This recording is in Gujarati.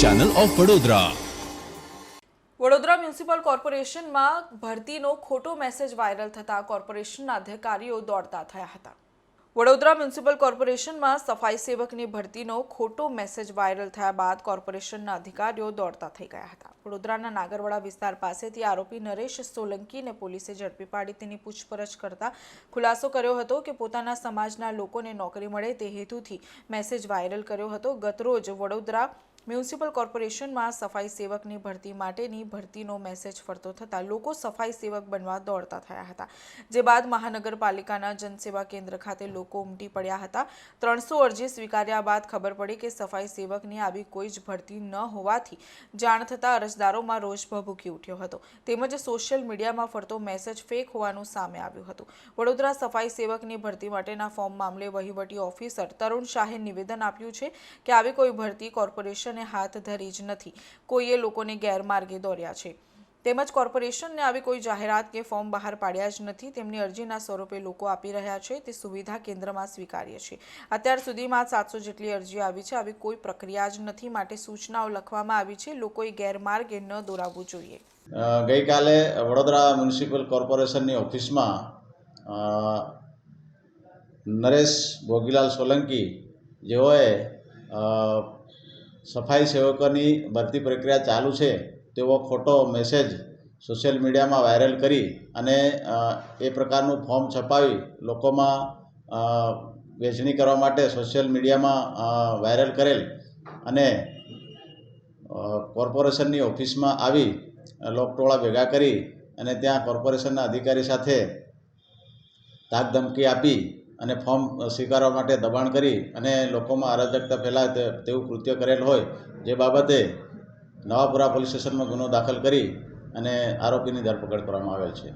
channel of Vadodara Vadodara municipal કોર્પોરેશનમાં ભરતીનો ખોટો મેસેજ વાયરલ થતા કોર્પોરેશનના અધિકારીઓ દોડતા થયા હતા. વડોદરા મ્યુનિસિપલ કોર્પોરેશનમાં સફાઈ સેવકની ભરતીનો ખોટો મેસેજ વાયરલ થયા બાદ કોર્પોરેશનના અધિકારીઓ દોડતા થઈ ગયા હતા. વડોદરાના નાગરવાડા વિસ્તાર પાસેથી આરોપી નરેશ સોલંકીને પોલીસે ઝડપી પાડી તેની પૂછપરછ કરતા ખુલાસો કર્યો હતો કે પોતાના સમાજના લોકોને નોકરી મળે તે હેતુથી મેસેજ વાયરલ કર્યો હતો. ગતરોજ વડોદરા મ્યુનિસિપલ કોર્પોરેશનમાં સફાઈ સેવકની ભરતી માટેની ભરતીનો મેસેજ ફરતો થતાં લોકો સફાઈ સેવક બનવા દોડતા થયા હતા. જે બાદ મહાનગરપાલિકાના જનસેવા કેન્દ્ર ખાતે લોકો ઉમટી પડ્યા હતા. ત્રણસો અરજી સ્વીકાર્યા બાદ ખબર પડી કે સફાઈ સેવકની આવી કોઈ જ ભરતી ન હોવાથી જાણ થતાં અરજદારોમાં રોષ ભભૂકી ઉઠ્યો હતો. તેમજ સોશિયલ મીડિયામાં ફરતો મેસેજ ફેક હોવાનું સામે આવ્યું હતું. વડોદરા સફાઈ સેવકની ભરતી માટેના ફોર્મ મામલે વહીવટી ઓફિસર તરુણ શાહે નિવેદન આપ્યું છે કે આવી કોઈ ભરતી કોર્પોરેશને હાથ ધરી જ નથી. કોઈએ લોકોને ગેરમાર્ગે દોર્યા છે. તેમજ કોર્પોરેશનને આવી કોઈ જાહેરાત કે ફોર્મ બહાર પાડ્યા જ નથી. તેમની અરજીના સ્વરૂપે લોકો આપી રહ્યા છે. તે સુવિધા કેન્દ્રમાં સ્વીકાર્ય છે. અત્યાર સુધીમાં સાતસો જેટલી અરજી આવી છે. આવી કોઈ પ્રક્રિયા જ નથી માટે સૂચનાઓ લખવામાં આવી છે. લોકોએ ગેરમાર્ગે ન દોરાવવું જોઈએ. ગઈકાલે વડોદરા મ્યુનિસિપલ કોર્પોરેશનની ઓફિસમાં નરેશ ભોગીલાલ સોલંકી જેઓએ સફાઈ સેવકોની ભરતી પ્રક્રિયા ચાલુ છે, તેવો ખોટો મેસેજ સોશિયલ મીડિયામાં વાયરલ કરી અને એ પ્રકારનું ફોર્મ છપાવી લોકોમાં વેચણી કરવા માટે સોશિયલ મીડિયામાં વાયરલ કરેલ અને કોર્પોરેશનની ઓફિસમાં આવી લોકટોળા ભેગા કરી અને ત્યાં કોર્પોરેશનના અધિકારી સાથે ધાકધમકી આપી અને ફોર્મ સ્વીકારવા માટે દબાણ કરી અને લોકોમાં અરાજકતા ફેલાય તેવું કૃત્ય કરેલ હોય, જે બાબતે નવાપુરા પોલીસ સ્ટેશનમાં ગુનો દાખલ કરી અને આરોપીની ધરપકડ કરવામાં આવેલ છે.